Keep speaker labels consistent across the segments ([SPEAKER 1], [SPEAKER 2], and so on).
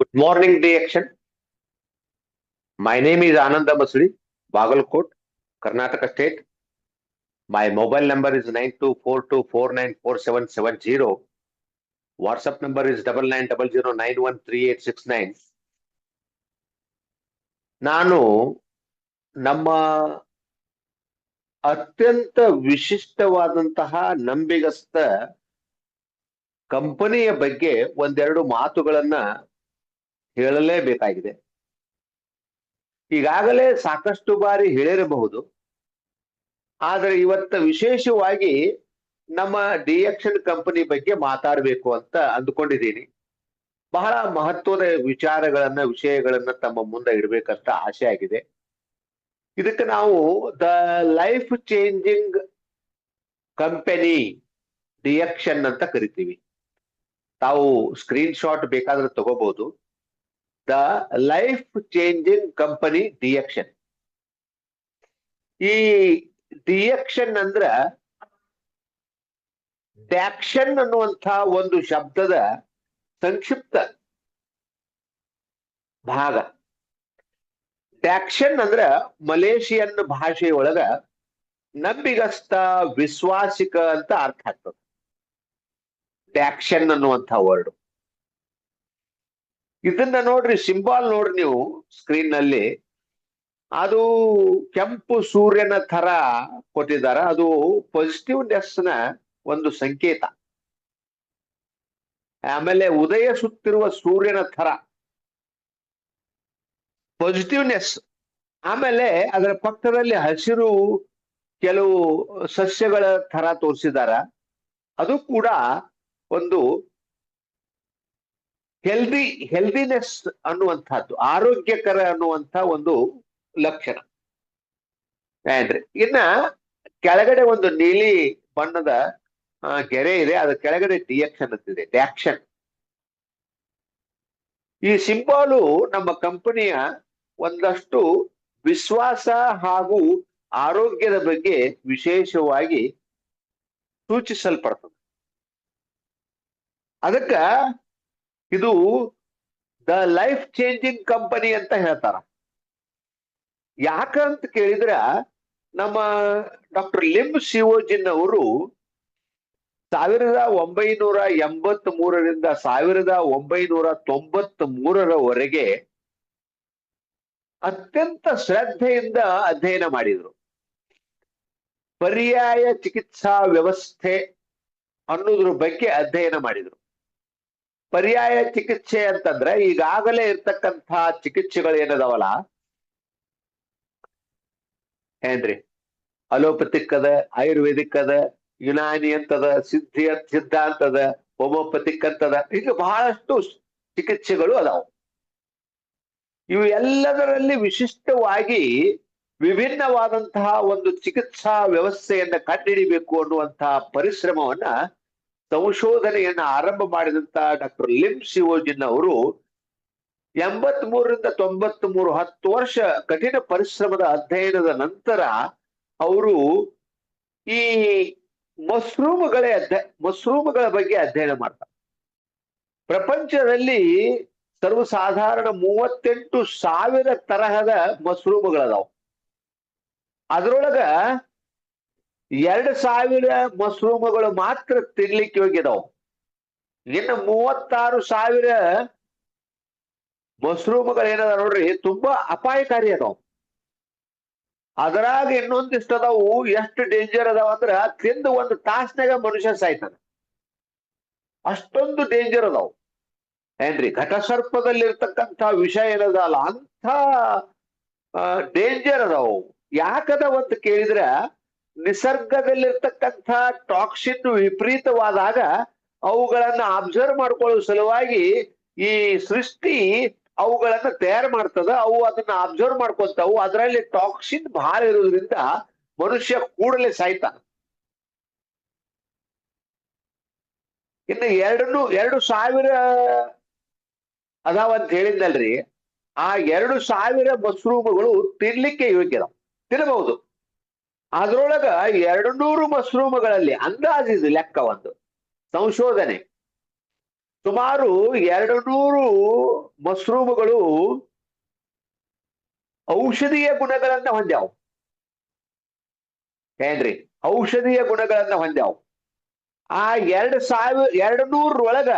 [SPEAKER 1] Good morning, day action. My name is Ananda Masri, Bagalkot, Karnataka State. My mobile number is nine two four two four nine four seven seven zero. WhatsApp number is double nine double zero nine one three eight six nine. ನಾನು ನಮ್ಮ ಅತ್ಯಂತ ವಿಶಿಷ್ಟವಾದಂತಹ ನಂಬಿಗಸ್ತ ಕಂಪನಿಯ ಬಗ್ಗೆ ಒಂದೆರಡು ಮಾತುಗಳನ್ನ ಹೇಳಲೇಬೇಕಾಗಿದೆ. ಈಗಾಗಲೇ ಸಾಕಷ್ಟು ಬಾರಿ ಹೇಳಿರಬಹುದು. ಆದರೆ ಇವತ್ತ ವಿಶೇಷವಾಗಿ ನಮ್ಮ ಡಿಎಕ್ಷನ್ ಕಂಪನಿ ಬಗ್ಗೆ ಮಾತಾಡಬೇಕು ಅಂತ ಅಂದುಕೊಂಡಿದ್ದೀನಿ. ಬಹಳ ಮಹತ್ವದ ವಿಚಾರಗಳನ್ನ, ವಿಷಯಗಳನ್ನ ತಮ್ಮ ಮುಂದೆ ಇಡಬೇಕಂತ ಆಸೆ ಆಗಿದೆ. ಇದಕ್ಕೆ ನಾವು the life changing company DXN ಅಂತ ಕರಿತೀವಿ. ತಾವು ಸ್ಕ್ರೀನ್ ಶಾಟ್ ಬೇಕಾದ್ರೆ ತಗೋಬಹುದು the life changing company DXN ಈ ಡಿಯಕ್ಷನ್ ಅಂದ್ರ ಡ್ಯಾಕ್ಷನ್ ಅನ್ನುವಂಥ ಒಂದು ಶಬ್ದದ ಸಂಕ್ಷಿಪ್ತ ಭಾಗ. ಡ್ಯಾಕ್ಷನ್ ಅಂದ್ರ ಮಲೇಷಿಯನ್ ಭಾಷೆಯೊಳಗ ನಂಬಿಗಸ್ತ, ವಿಶ್ವಾಸಿಕ ಅಂತ ಅರ್ಥ ಆಗ್ತದೆ. ಡ್ಯಾಕ್ಷನ್ ಅನ್ನುವಂಥ ವರ್ಡ್ ಇದನ್ನ ನೋಡ್ರಿ ಸಿಂಬಾಲ್ ನೋಡ್ರಿ ನೀವು ಸ್ಕ್ರೀನ್ನಲ್ಲಿ. ಅದು ಕೆಂಪು ಸೂರ್ಯನ ತರ ಕೊಟ್ಟಿದ್ದಾರೆ. ಅದು ಪಾಸಿಟಿವ್ನೆಸ್ನ ಒಂದು ಸಂಕೇತ. ಆಮೇಲೆ ಉದಯ ಸುತ್ತಿರುವ ಸೂರ್ಯನ ತರ ಪಾಸಿಟಿವ್ನೆಸ್ ಆಮೇಲೆ ಅದರ ಪಕ್ಕದಲ್ಲಿ ಹಸಿರು ಕೆಲವು ಸಸ್ಯಗಳ ತರ ತೋರಿಸಿದಾರ ಅದು ಕೂಡ ಒಂದು ಹೆಲ್ದಿ ಹೆಲ್ದಿನೆಸ್ ಅನ್ನುವಂಥದ್ದು, ಆರೋಗ್ಯಕರ ಅನ್ನುವಂಥ ಒಂದು ಲಕ್ಷಣ. ಏನ್ರಿ? ಇನ್ನ ಕೆಳಗಡೆ ಒಂದು ನೀಲಿ ಬಣ್ಣದ ಗೆರೆ ಇದೆ, ಅದ್ರ ಕೆಳಗಡೆ ಡಿಯಕ್ಷನ್ ಅಂತಿದೆ ಡ್ಯಾಕ್ಷನ್. ಈ ಸಿಂಬಾಲು ನಮ್ಮ ಕಂಪನಿಯ ಒಂದಷ್ಟು ವಿಶ್ವಾಸ ಹಾಗೂ ಆರೋಗ್ಯದ ಬಗ್ಗೆ ವಿಶೇಷವಾಗಿ ಸೂಚಿಸಲ್ಪಡ್ತದೆ. ಅದಕ್ಕ ಇದು ದ ಲೈಫ್ ಚೇಂಜಿಂಗ್ ಕಂಪನಿ ಅಂತ ಹೇಳ್ತಾರ. ಯಾಕಂತ ಕೇಳಿದ್ರ ನಮ್ಮ ಡಾಕ್ಟರ್ ಲಿಮ್ ಶಿವೋಜಿನ್ ಅವರು ಸಾವಿರದ ಒಂಬೈನೂರ ಎಂಬತ್ ಮೂರರಿಂದ ಸಾವಿರದ ಒಂಬೈನೂರ ತೊಂಬತ್ ಮೂರರವರೆಗೆ ಅತ್ಯಂತ ಶ್ರದ್ಧೆಯಿಂದ ಅಧ್ಯಯನ ಮಾಡಿದ್ರು. ಪರ್ಯಾಯ ಚಿಕಿತ್ಸಾ ವ್ಯವಸ್ಥೆ ಅನ್ನೋದ್ರ ಬಗ್ಗೆ ಅಧ್ಯಯನ ಮಾಡಿದ್ರು. ಪರ್ಯಾಯ ಚಿಕಿತ್ಸೆ ಅಂತಂದ್ರೆ ಈಗಾಗಲೇ ಇರ್ತಕ್ಕಂಥ ಚಿಕಿತ್ಸೆಗಳು ಏನದಾವಲ್ಲ? ಏನ್ರಿ? ಅಲೋಪತಿಕ್ ಅದ ಆಯುರ್ವೇದಿಕ್ ಅದ ಯುನಾನಿ ಅಂತದ, ಸಿದ್ಧಿ ಸಿದ್ಧ ಅಂತದ, ಹೋಮೋಪತಿಕ್ ಅಂತದ ಈಗ ಬಹಳಷ್ಟು ಚಿಕಿತ್ಸೆಗಳು ಅದಾವ. ಇವು ಎಲ್ಲದರಲ್ಲಿ ವಿಶಿಷ್ಟವಾಗಿ ವಿಭಿನ್ನವಾದಂತಹ ಒಂದು ಚಿಕಿತ್ಸಾ ವ್ಯವಸ್ಥೆಯನ್ನ ಕಂಡುಹಿಡಿಬೇಕು ಅನ್ನುವಂತಹ ಪರಿಶ್ರಮವನ್ನ ಸಂಶೋಧನೆಯನ್ನ ಆರಂಭ ಮಾಡಿದಂತ ಡಾಕ್ಟರ್ ಲಿಮ್ ಶಿವೋಜಿನ್ ಅವರು ಎಂಬತ್ ಮೂರರಿಂದ ತೊಂಬತ್ ಮೂರು ಹತ್ತು ವರ್ಷ ಕಠಿಣ ಪರಿಶ್ರಮದ ಅಧ್ಯಯನದ ನಂತರ ಅವರು ಈ ಮಶ್ರೂಮ್ಗಳೇ ಅಧ್ಯ, ಮಶ್ರೂಮ್ಗಳ ಬಗ್ಗೆ ಅಧ್ಯಯನ ಮಾಡ್ತಾರೆ. ಪ್ರಪಂಚದಲ್ಲಿ ಸರ್ವಸಾಧಾರಣ ಮೂವತ್ತೆಂಟು ಸಾವಿರ ತರಹದ ಮಶ್ರೂಮ್ಗಳದಾವ. ಅದ್ರೊಳಗ ಎರಡ್ ಸಾವಿರ ಮಶ್ರೂಮ್ಗಳು ಮಾತ್ರ ತಿನ್ಲಿಕ್ಕೆ ಹೋಗಿದವು ಇನ್ನು ಮೂವತ್ತಾರು ಸಾವಿರ ಮಶ್ರೂಮ್ಗಳು ಏನದ ನೋಡ್ರಿ, ತುಂಬಾ ಅಪಾಯಕಾರಿ ಅದಾವ. ಅದ್ರಾಗ ಇನ್ನೊಂದಿಷ್ಟು ಅದಾವು, ಎಷ್ಟು ಡೇಂಜರ್ ಅದಾವ ಅಂದ್ರ ತಿಂದು ಒಂದು ತಾಸ್ನಾಗ ಮನುಷ್ಯ ಸಾಯ್ತಾನ. ಅಷ್ಟೊಂದು ಡೇಂಜರ್ ಅದಾವು. ಏನ್ರಿ ಘಟಸರ್ಪದಲ್ಲಿ ಇರ್ತಕ್ಕಂಥ ವಿಷ ಏನದಲ್ಲ, ಅಂಥ ಡೇಂಜರ್ ಅದಾವು. ಯಾಕದ ಅಂತ ಕೇಳಿದ್ರ ನಿಸರ್ಗದಲ್ಲಿರ್ತಕ್ಕಂಥ ಟಾಕ್ಸಿನ್ ವಿಪರೀತವಾದಾಗ ಅವುಗಳನ್ನ ಅಬ್ಸರ್ವ್ ಮಾಡ್ಕೊಳ್ಳೋ ಸಲುವಾಗಿ ಈ ಸೃಷ್ಟಿ ಅವುಗಳನ್ನ ತಯಾರು ಮಾಡ್ತದ. ಅವು ಅದನ್ನ ಅಬ್ಸರ್ವ್ ಮಾಡ್ಕೊಂತಾವು ಅದರಲ್ಲಿ ಟಾಕ್ಸಿನ್ ಬಹಳ ಇರೋದ್ರಿಂದ ಮನುಷ್ಯ ಕೂಡಲೇ ಸಾಯ್ತಾನ. ಇನ್ನು ಎರಡನ್ನು, ಎರಡು ಸಾವಿರ ಅದಾವಂತ ಹೇಳಿದ್ನಲ್ರಿ. ಆ ಎರಡು ಸಾವಿರ ಮಶ್ರೂಮ್ಗಳು ತಿನ್ಲಿಕ್ಕೆ ಯೋಗ್ಯದ ತಿನ್ನಬಹುದು ಅದ್ರೊಳಗ ಎರಡು ನೂರು ಮಶ್ರೂಮ್ಗಳಲ್ಲಿ ಅಂದಾಜಿದು ಲೆಕ್ಕ ಒಂದು. ಸಂಶೋಧನೆ. ಸುಮಾರು ಎರಡು ನೂರು ಮಶ್ರೂಮ್ಗಳು ಔಷಧೀಯ ಗುಣಗಳನ್ನ ಹೊಂದ್ಯಾವು. ಏನ್ರಿ? ಔಷಧೀಯ ಗುಣಗಳನ್ನ ಹೊಂದ್ಯಾವು. ಆ ಎರಡ್ ಸಾವಿರ, ಎರಡು ನೂರೊಳಗ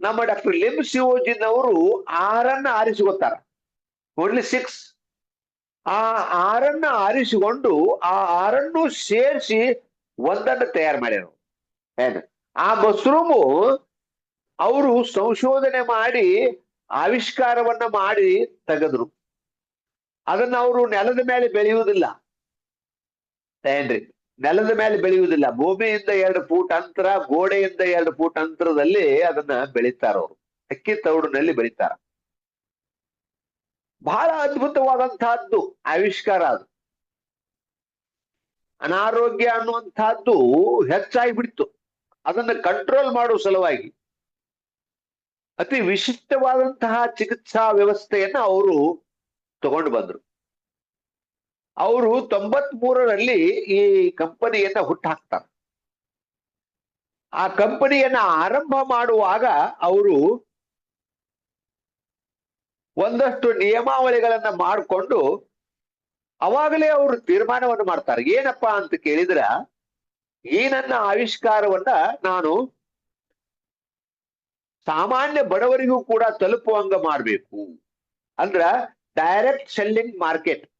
[SPEAKER 1] ನಮ್ಮ ಡಾಕ್ಟರ್ ಲಿಮ್ ಶಿವೋಜಿನ್ ಅವರು ಆರನ್ನ ಆರಿಸಿಕೊತಾರ ಓನ್ಲಿ ಸಿಕ್ಸ್ ಆ ಆರನ್ನ ಆರಿಸಿಕೊಂಡು ಆ ಆರನ್ನು ಸೇರಿಸಿ ಒಂದನ್ನು ತಯಾರು ಮಾಡ್ಯಾರ. ಏನು? ಆ ಮಶ್ರೂಮು ಅವರು ಸಂಶೋಧನೆ ಮಾಡಿ ಆವಿಷ್ಕಾರವನ್ನ ಮಾಡಿ ತೆಗೆದ್ರು. ಅದನ್ನ ಅವರು ನೆಲದ ಮೇಲೆ ಬೆಳೆಯುವುದಿಲ್ಲ. ಏನ್ರಿ? ನೆಲದ ಮೇಲೆ ಬೆಳೆಯುವುದಿಲ್ಲ. ಭೂಮಿಯಿಂದ ಎರಡು ಫೂಟ್ ಅಂತರ, ಗೋಡೆಯಿಂದ ಎರಡು ಫೂಟ್ ಅಂತರದಲ್ಲಿ ಅದನ್ನ ಬೆಳೀತಾರ ಅವರು. ಅಕ್ಕಿ ತೌಡಿನಲ್ಲಿ ಬೆಳೀತಾರ. ಬಹಳ ಅದ್ಭುತವಾದಂತಹದ್ದು ಆವಿಷ್ಕಾರ ಅದು. ಅನಾರೋಗ್ಯ ಅನ್ನುವಂತಹದ್ದು ಹೆಚ್ಚಾಗಿ ಬಿಡ್ತು ಅದನ್ನ ಕಂಟ್ರೋಲ್ ಮಾಡುವ ಸಲುವಾಗಿ. ಅತಿ ವಿಶಿಷ್ಟವಾದಂತಹ ಚಿಕಿತ್ಸಾ ವ್ಯವಸ್ಥೆಯನ್ನ ಅವರು ತಗೊಂಡು ಬಂದ್ರು. ಅವರು ತೊಂಬತ್ ಮೂರರಲ್ಲಿ ಈ ಕಂಪನಿಯನ್ನ ಹುಟ್ಟಾಕ್ತಾರೆ. ಆ ಕಂಪನಿಯನ್ನ ಆರಂಭ ಮಾಡುವಾಗ ಅವರು ಒಂದಷ್ಟು ನಿಯಮಾವಳಿಗಳನ್ನ ಮಾಡಿಕೊಂಡು ಅವಾಗಲೇ ಅವರು ತೀರ್ಮಾನವನ್ನು ಮಾಡ್ತಾರೆ. ಏನಪ್ಪಾ ಅಂತ ಕೇಳಿದ್ರ, ಈ ನನ್ನ ಆವಿಷ್ಕಾರವನ್ನ ನಾನು ಸಾಮಾನ್ಯ ಬಡವರಿಗೂ ಕೂಡ ತಲುಪುವಂಗ ಮಾಡಬೇಕು. ಅಂದ್ರ ಡೈರೆಕ್ಟ್ ಸೆಲ್ಲಿಂಗ್ ಮಾರ್ಕೆಟ್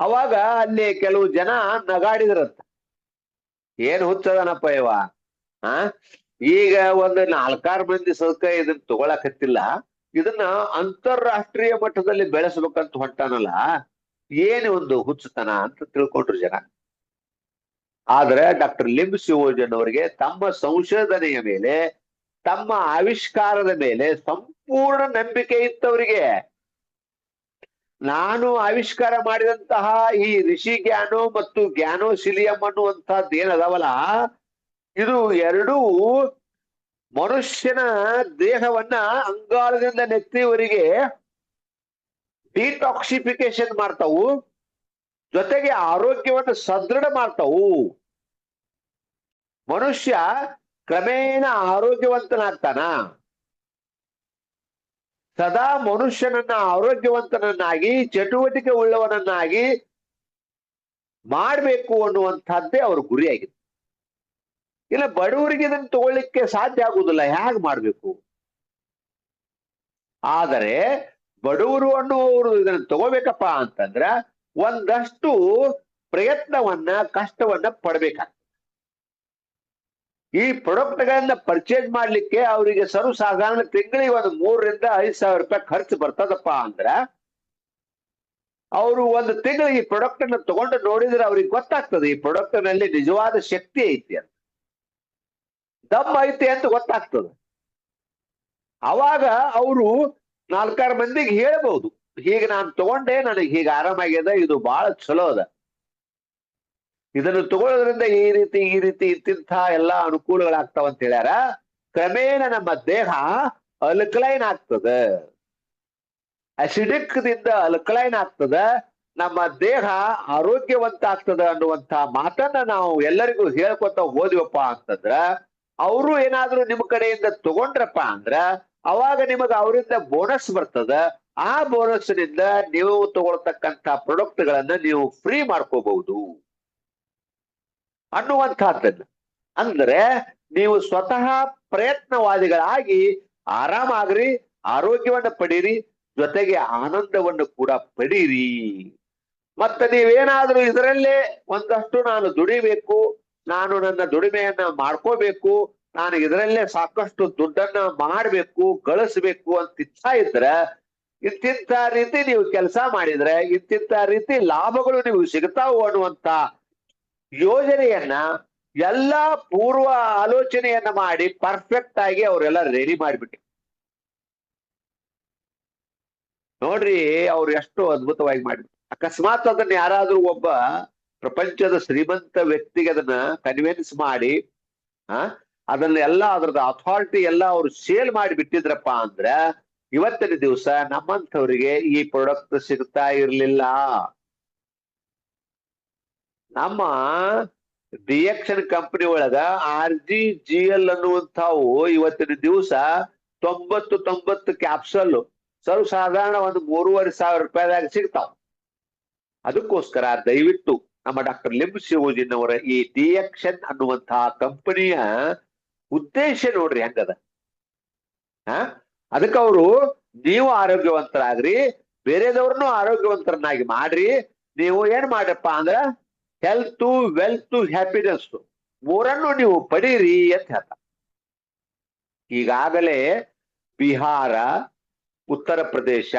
[SPEAKER 1] ಅವಾಗ ಅಲ್ಲಿ ಕೆಲವು ಜನ ನಗಾಡಿದ್ರಂತ. ಏನ್ ಹುಚ್ಚದನಪ್ಪ ಇವ, ಆ? ಈಗ ಒಂದು ನಾಲ್ಕಾರು ಮಂದಿ ಸದಕ ಇದನ್ನ ತಗೊಳಕತ್ತಿಲ್ಲ. ಇದನ್ನ ಅಂತಾರಾಷ್ಟ್ರೀಯ ಮಟ್ಟದಲ್ಲಿ ಬೆಳೆಸ್ಬೇಕಂತ ಹೊಂಟಾನಲ್ಲ, ಏನು ಒಂದು ಹುಚ್ಚುತನ ಅಂತ ತಿಳ್ಕೊಂಡ್ರು ಜನ. ಆದ್ರೆ ಡಾಕ್ಟರ್ ಲಿಂ ಶಿವೋಜನ್ ಅವರಿಗೆ ತಮ್ಮ ಸಂಶೋಧನೆಯ ಮೇಲೆ, ತಮ್ಮ ಆವಿಷ್ಕಾರದ ಮೇಲೆ ಸಂಪೂರ್ಣ ನಂಬಿಕೆ ಇತ್ತವರಿಗೆ. ನಾನು ಆವಿಷ್ಕಾರ ಮಾಡಿದಂತಹ ಈ ಋಷಿ ಗ್ಯಾನೋ ಮತ್ತು ಜ್ಞಾನೋಶಿಲಿಯಂ ಅನ್ನುವಂತಹದ್ದು ಏನದವಲ್ಲ ಇದು ಎರಡೂ ಮನುಷ್ಯನ ದೇಹವನ್ನ ಅಂಗಾಳದಿಂದ ನೆತ್ತಿಯವರಿಗೆ ಡಿಟಾಕ್ಸಿಫಿಕೇಶನ್ ಮಾಡ್ತಾವು, ಜೊತೆಗೆ ಆರೋಗ್ಯವನ್ನು ಸದೃಢ ಮಾಡ್ತಾವು. ಮನುಷ್ಯ ಕ್ರಮೇಣ ಆರೋಗ್ಯವಂತನಾಗ್ತಾನ. ಸದಾ ಮನುಷ್ಯನನ್ನ ಆರೋಗ್ಯವಂತನನ್ನಾಗಿ ಚಟುವಟಿಕೆ ಉಳ್ಳವನನ್ನಾಗಿ ಮಾಡಬೇಕು ಅನ್ನುವಂಥದ್ದೇ ಅವ್ರ ಗುರಿಯಾಗಿದೆ ಇಲ್ಲ, ಬಡವರಿಗೆ ಇದನ್ನ ತಗೊಳ್ಳಿಕ್ಕೆ ಸಾಧ್ಯ ಆಗುವುದಿಲ್ಲ. ಹೇಗ್ ಮಾಡಬೇಕು? ಆದರೆ ಬಡವರು ಅನ್ನುವರು ಇದನ್ನ ತಗೋಬೇಕಪ್ಪ ಅಂತಂದ್ರ ಒಂದಷ್ಟು ಪ್ರಯತ್ನವನ್ನ, ಕಷ್ಟವನ್ನ ಪಡಬೇಕಾಗ್ತದೆ. ಈ ಪ್ರಾಡಕ್ಟ್ಗಳನ್ನ ಪರ್ಚೇಸ್ ಮಾಡ್ಲಿಕ್ಕೆ ಅವರಿಗೆ ಸರ್ವಸಾಧಾರಣ ತಿಂಗಳಿಗೆ ಒಂದು ಮೂರರಿಂದ ಐದು ಸಾವಿರ ರೂಪಾಯಿ ಖರ್ಚು ಬರ್ತದಪ್ಪ ಅಂದ್ರ ಅವರು ಒಂದು ತಿಂಗಳಿಗೆ ಈ ಪ್ರಾಡಕ್ಟ್ ಅನ್ನ ತಗೊಂಡು ನೋಡಿದ್ರೆ ಅವ್ರಿಗೆ ಗೊತ್ತಾಗ್ತದೆ, ಈ ಪ್ರಾಡಕ್ಟ್ನಲ್ಲಿ ನಿಜವಾದ ಶಕ್ತಿ ಐತಿ ಅಂತ. ದಮ್ ಐತಿ ಅಂತ ಗೊತ್ತಾಗ್ತದೆ. ಅವಾಗ ಅವರು ನಾಲ್ಕಾರು ಮಂದಿಗೆ ಹೇಳ್ಬಹುದು ಹೀಗ ನಾನು ತಗೊಂಡೆ, ನನಗೆ ಹೀಗೆ ಆರಾಮಾಗ್ಯದ, ಇದು ಬಹಳ ಚಲೋ ಅದ. ಇದನ್ನು ತಗೊಳ್ಳೋದ್ರಿಂದ ಈ ರೀತಿ ಈ ರೀತಿ, ಇಂತಿಂಥ ಎಲ್ಲಾ ಅನುಕೂಲಗಳಾಗ್ತಾವ ಅಂತ ಹೇಳ್ಯಾರ. ಕ್ರಮೇಣ ನಮ್ಮ ದೇಹ ಅಲ್ಕಲೈನ್ ಆಗ್ತದ. ಅಸಿಡಿಕ್ ದಿಂದ ಅಲ್ಕಲೈನ್ ಆಗ್ತದ. ನಮ್ಮ ದೇಹ ಆರೋಗ್ಯವಂತ ಆಗ್ತದ ಅನ್ನುವಂತ ಮಾತನ್ನ ನಾವು ಎಲ್ಲರಿಗೂ ಹೇಳ್ಕೊತ ಹೋದ್ವಪ್ಪ ಅಂತಂದ್ರ ಅವರು ಏನಾದ್ರೂ ನಿಮ್ ಕಡೆಯಿಂದ ತಗೊಂಡ್ರಪ್ಪ ಅಂದ್ರ ಅವಾಗ ನಿಮಗ ಅವರಿಂದ ಬೋನಸ್ ಬರ್ತದ. ಆ ಬೋನಸ್ನಿಂದ ನೀವು ತಗೊಳ್ತಕ್ಕಂತ ಪ್ರಾಡಕ್ಟ್ ಗಳನ್ನ ನೀವು ಫ್ರೀ ಮಾಡ್ಕೋಬಹುದು. ಅನ್ನುವಂತಹದ್ದನ್ನ ಅಂದ್ರೆ ನೀವು ಸ್ವತಃ ಪ್ರಯತ್ನವಾದಿಗಳಾಗಿ ಆರಾಮಾಗ್ರಿ, ಆರೋಗ್ಯವನ್ನ ಪಡೀರಿ, ಜೊತೆಗೆ ಆನಂದವನ್ನು ಕೂಡ ಪಡೀರಿ. ಮತ್ತೆ ನೀವೇನಾದ್ರೂ ಇದರಲ್ಲೇ ಒಂದಷ್ಟು ನಾನು ದುಡಿಬೇಕು ನಾನು ನನ್ನ ದುಡಿಮೆಯನ್ನ ಮಾಡ್ಕೋಬೇಕು, ನಾನು ಇದರಲ್ಲೇ ಸಾಕಷ್ಟು ದುಡ್ಡನ್ನ ಮಾಡಬೇಕು, ಗಳಿಸ್ಬೇಕು ಅಂತ ಇಚ್ಛಾ ಇದ್ರೆ ಇಂತಿಂತ ರೀತಿ ನೀವು ಕೆಲಸ ಮಾಡಿದ್ರೆ ಇಂತಿಂತ ರೀತಿ ಲಾಭಗಳು ನೀವು ಸಿಗ್ತಾವು ಅನ್ನುವಂತ ಯೋಜನೆಯನ್ನ, ಎಲ್ಲಾ ಪೂರ್ವ ಆಲೋಚನೆಯನ್ನ ಮಾಡಿ ಪರ್ಫೆಕ್ಟ್ ಆಗಿ ಅವರೆಲ್ಲ ರೆಡಿ ಮಾಡಿಬಿಟ್ಟು ನೋಡ್ರಿ ಅವ್ರು ಎಷ್ಟು ಅದ್ಭುತವಾಗಿ ಮಾಡಿಬಿಟ್ಟು ಅಕಸ್ಮಾತ್ ಅದನ್ನ ಯಾರಾದ್ರೂ ಒಬ್ಬ ಪ್ರಪಂಚದ ಶ್ರೀಮಂತ ವ್ಯಕ್ತಿಗೆ ಅದನ್ನ ಕನ್ವಿನ್ಸ್ ಮಾಡಿ, ಆ, ಅದನ್ನ ಎಲ್ಲ ಅದ್ರದ್ದು ಅಥಾರಿಟಿ ಎಲ್ಲ ಅವ್ರು ಸೇಲ್ ಮಾಡಿ ಬಿಟ್ಟಿದ್ರಪ್ಪ ಅಂದ್ರ, ಇವತ್ತಿನ ದಿವಸ ನಮ್ಮಂಥವ್ರಿಗೆ ಈ ಪ್ರಾಡಕ್ಟ್ ಸಿಗ್ತಾ ಇರ್ಲಿಲ್ಲ. ನಮ್ಮ ಡಿಯಕ್ಷನ್ ಕಂಪನಿ ಒಳಗ ಆರ್ ಜಿ ಜಿ ಎಲ್ ಅನ್ನುವಂಥವು ಇವತ್ತಿನ ದಿವಸ ತೊಂಬತ್ತು ತೊಂಬತ್ತು ಕ್ಯಾಪ್ಸಲ್ ಸರ್ವ ಸಾಧಾರಣ ಒಂದು ಮೂರುವರೆ ಸಾವಿರ ರೂಪಾಯಿದಾಗ ಸಿಗ್ತಾವ. ಅದಕ್ಕೋಸ್ಕರ ದಯವಿಟ್ಟು ನಮ್ಮ ಡಾಕ್ಟರ್ ಲಿಂಬ್ ಅವರ ಈ ಡಿಎಕ್ಷನ್ ಅನ್ನುವಂತಹ ಕಂಪನಿಯ ಉದ್ದೇಶ ನೋಡ್ರಿ ಹೆಂಗದ. ಅದಕ್ಕೆ ಅವರು ನೀವು ಆರೋಗ್ಯವಂತರಾಗ್ರಿ, ಬೇರೆದವ್ರನ್ನೂ ಆರೋಗ್ಯವಂತರನ್ನಾಗಿ ಮಾಡ್ರಿ, ನೀವು ಏನ್ ಮಾಡ್ರಪ್ಪ ಅಂದ್ರ ಹೆಲ್ತ್ ವೆಲ್ತ್ ಹ್ಯಾಪಿನೆಸ್ ಮೂರನ್ನು ನೀವು ಪಡೀರಿ ಅಂತ ಹೇಳ್ತ. ಈಗಾಗಲೇ ಬಿಹಾರ, ಉತ್ತರ ಪ್ರದೇಶ,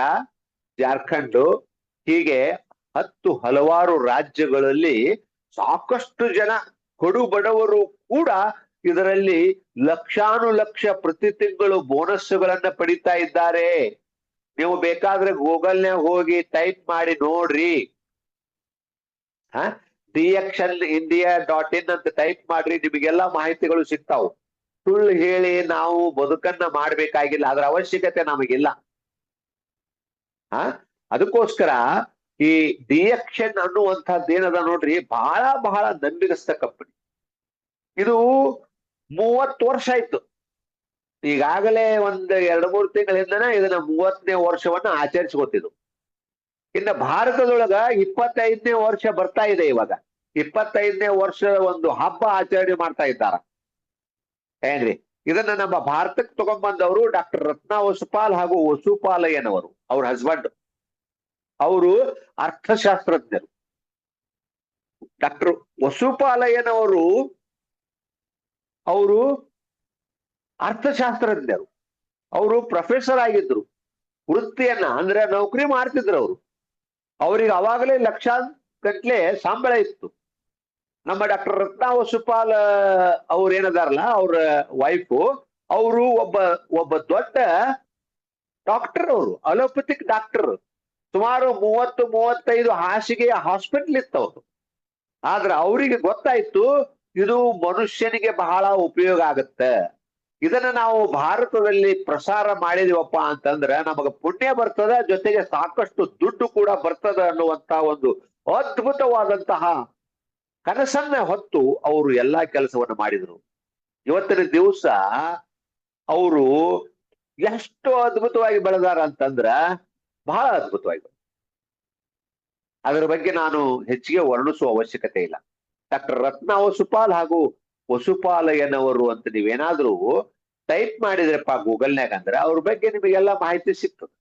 [SPEAKER 1] ಜಾರ್ಖಂಡ್ ಹೀಗೆ ಹತ್ತು ಹಲವಾರು ರಾಜ್ಯಗಳಲ್ಲಿ ಸಾಕಷ್ಟು ಜನ ಕಡು ಬಡವರು ಕೂಡ ಇದರಲ್ಲಿ ಲಕ್ಷಾನು ಲಕ್ಷ ಪ್ರತಿ ತಿಂಗಳು ಬೋನಸ್ಗಳನ್ನ ಪಡಿತಾ ಇದ್ದಾರೆ. ನೀವು ಬೇಕಾದ್ರೆ ಗೂಗಲ್ನ್ಯಾಗ ಹೋಗಿ ಟೈಪ್ ಮಾಡಿ ನೋಡ್ರಿ. ಹ? ಡಿಎಕ್ಷನ್ ಇಂಡಿಯಾ ಡಾಟ್ ಇನ್ ಅಂತ ಟೈಪ್ ಮಾಡ್ರಿ, ನಿಮಗೆಲ್ಲ ಮಾಹಿತಿಗಳು ಸಿಗ್ತಾವು. ಸುಳ್ಳು ಹೇಳಿ ನಾವು ಬದುಕನ್ನ ಮಾಡ್ಬೇಕಾಗಿಲ್ಲ, ಅದರ ಅವಶ್ಯಕತೆ ನಮಗಿಲ್ಲ. ಹ? ಅದಕ್ಕೋಸ್ಕರ ಈ ಡಿಎಕ್ಷನ್ ಅನ್ನುವಂಥದ್ದು ಏನದ ನೋಡ್ರಿ? ಬಹಳ ಬಹಳ ನಂಬಿಗಸ್ತ ಕಂಪನಿ ಇದು ಮೂವತ್ತು ವರ್ಷ ಆಯ್ತು. ಈಗಾಗಲೇ ಒಂದ್ ಎರಡು ಮೂರು ತಿಂಗಳಿಂದನ ಇದನ್ನ ಮೂವತ್ತನೇ ವರ್ಷವನ್ನ ಆಚರಿಸ್ಕೊತಿದ್ರು ಇನ್ನು ಭಾರತದೊಳಗ ಇಪ್ಪತ್ತೈದನೇ ವರ್ಷ ಬರ್ತಾ ಇದೆ ಇವಾಗ. ಇಪ್ಪತ್ತೈದನೇ ವರ್ಷದ ಒಂದು ಹಬ್ಬ ಆಚರಣೆ ಮಾಡ್ತಾ ಇದ್ದಾರ. ಏನ್ರಿ? ಇದನ್ನ ನಮ್ಮ ಭಾರತಕ್ಕೆ ತಗೊಂಡ್ಬಂದವರು ಡಾಕ್ಟರ್ ರತ್ನ ವಸುಪಾಲ್ ಹಾಗೂ ವಸುಪಾಲಯ್ಯನವರು, ಅವ್ರ ಹಸ್ಬೆಂಡ್ ಅವರು ಅರ್ಥಶಾಸ್ತ್ರಜ್ಞರು. ಡಾಕ್ಟರ್ ವಸುಪಾಲಯ್ಯನವರು ಅವರು ಅರ್ಥಶಾಸ್ತ್ರಜ್ಞರು. ಅವರು ಪ್ರೊಫೆಸರ್ ಆಗಿದ್ರು. ವೃತ್ತಿಯನ್ನ ಅಂದ್ರೆ ನೌಕರಿ ಮಾಡ್ತಿದ್ರು ಅವರು. ಅವರಿಗೆ ಅವಾಗಲೇ ಲಕ್ಷಾಂತ ಗಟ್ಲೆ ಸಂಬಳ ಇತ್ತು. ನಮ್ಮ ಡಾಕ್ಟರ್ ರತ್ನ ವಸುಪಾಲ ಅವ್ರು ಏನದಾರಲ್ಲ, ಅವ್ರ ವೈಫು ಅವರು ಒಬ್ಬ ಒಬ್ಬ ದೊಡ್ಡ ಡಾಕ್ಟರ್ ಅವರು ಅಲೋಪತಿಕ್ ಡಾಕ್ಟರ್ ಸುಮಾರು ಮೂವತ್ತು, ಮೂವತ್ತೈದು ಹಾಸಿಗೆಯ ಹಾಸ್ಪಿಟಲ್ ಇತ್ತು ಅವರು ಆದ್ರೆ ಅವರಿಗೆ ಗೊತ್ತಾಯ್ತು, ಇದು ಮನುಷ್ಯನಿಗೆ ಬಹಳ ಉಪಯೋಗ ಆಗುತ್ತೆ. ಇದನ್ನ ನಾವು ಭಾರತದಲ್ಲಿ ಪ್ರಸಾರ ಮಾಡಿದೀವಪ್ಪ ಅಂತಂದ್ರೆ ನಮಗೆ ಪುಣ್ಯ ಬರ್ತದ, ಜೊತೆಗೆ ಸಾಕಷ್ಟು ದುಡ್ಡು ಕೂಡ ಬರ್ತದ ಅನ್ನುವಂತ ಒಂದು ಅದ್ಭುತವಾದಂತಹ ಕನಸನ್ನ ಹೊತ್ತು ಅವರು ಎಲ್ಲಾ ಕೆಲಸವನ್ನು ಮಾಡಿದ್ರು. ಇವತ್ತಿನ ದಿವಸ ಅವರು ಎಷ್ಟು ಅದ್ಭುತವಾಗಿ ಬೆಳೆದಾರ ಅಂತಂದ್ರ ಬಹಳ ಅದ್ಭುತವಾಗಿ ಬೆಳೆದಾರ. ಅದರ ಬಗ್ಗೆ ನಾನು ಹೆಚ್ಚಿಗೆ ವರ್ಣಿಸುವ ಅವಶ್ಯಕತೆ ಇಲ್ಲ. ಡಾಕ್ಟರ್ ರತ್ನ ವಸುಪಾಲ್ ಹಾಗೂ ವಸುಪಾಲಯ್ಯನವರು ಅಂತ ನೀವೇನಾದ್ರೂ ಟೈಪ್ ಮಾಡಿದ್ರಪ್ಪ ಗೂಗಲ್ನ್ಯಾಗ ಅಂದ್ರೆ ಅವ್ರ ಬಗ್ಗೆ ನಿಮಗೆಲ್ಲ ಮಾಹಿತಿ ಸಿಗ್ತದೆ.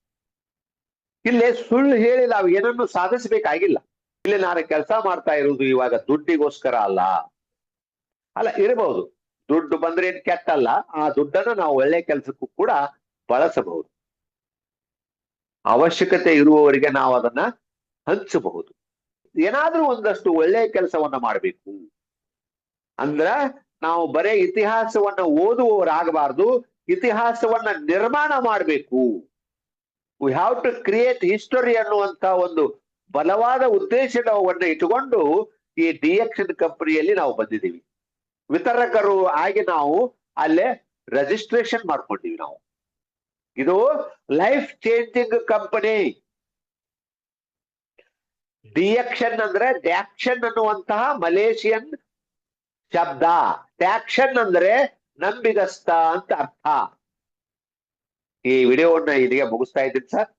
[SPEAKER 1] ಇಲ್ಲಿ ಸುಳ್ಳು ಹೇಳಿ ನಾವು ಏನನ್ನು ಸಾಧಿಸಬೇಕಾಗಿಲ್ಲ. ಇಲ್ಲಿ ನಾನು ಕೆಲಸ ಮಾಡ್ತಾ ಇರುವುದು ಇವಾಗ ದುಡ್ಡಿಗೋಸ್ಕರ ಅಲ್ಲ. ಅಲ್ಲ, ಇರಬಹುದು. ದುಡ್ಡು ಬಂದ್ರೆ ಏನ್ ಕೆಟ್ಟಲ್ಲ. ಆ ದುಡ್ಡನ್ನು ನಾವು ಒಳ್ಳೆ ಕೆಲಸಕ್ಕೂ ಕೂಡ ಬಳಸಬಹುದು. ಅವಶ್ಯಕತೆ ಇರುವವರಿಗೆ ನಾವು ಅದನ್ನ ಹಂಚಬಹುದು. ಏನಾದ್ರೂ ಒಂದಷ್ಟು ಒಳ್ಳೆಯ ಕೆಲಸವನ್ನ ಮಾಡಬೇಕು. ಅಂದ್ರ ನಾವು ಬರೇ ಇತಿಹಾಸವನ್ನ ಓದುವವರಾಗಬಾರ್ದು, ಇತಿಹಾಸವನ್ನ ನಿರ್ಮಾಣ ಮಾಡಬೇಕು. We have to create history ಅನ್ನುವಂತ ಒಂದು ಬಲವಾದ ಉದ್ದೇಶವನ್ನ ಇಟ್ಟುಕೊಂಡು ಈ ಡಿಎಕ್ಷನ್ ಕಂಪನಿಯಲ್ಲಿ ನಾವು ಬಂದಿದ್ದೀವಿ. ವಿತರಕರು ಆಗಿ ನಾವು ಅಲ್ಲೇ ರಿಜಿಸ್ಟ್ರೇಷನ್ ಮಾಡ್ಕೊಂಡಿವಿ ನಾವು. ಇದು ಲೈಫ್ ಚೇಂಜಿಂಗ್ ಕಂಪನಿ ಡಿಯಕ್ಷನ್ ಅಂದ್ರೆ ಡ್ಯಾಕ್ಷನ್ ಅನ್ನುವಂತಹ ಮಲೇಷಿಯನ್ ಶಬ್ದ. ಟ್ಯಾಕ್ಷನ್ ಅಂದ್ರೆ ನಂಬಿಗಸ್ತ ಅಂತ ಅರ್ಥ. ಈ ವಿಡಿಯೋವನ್ನ ಇಲ್ಲಿಗೆ ಮುಗಿಸ್ತಾ ಇದ್ದೀನಿ ಸರ್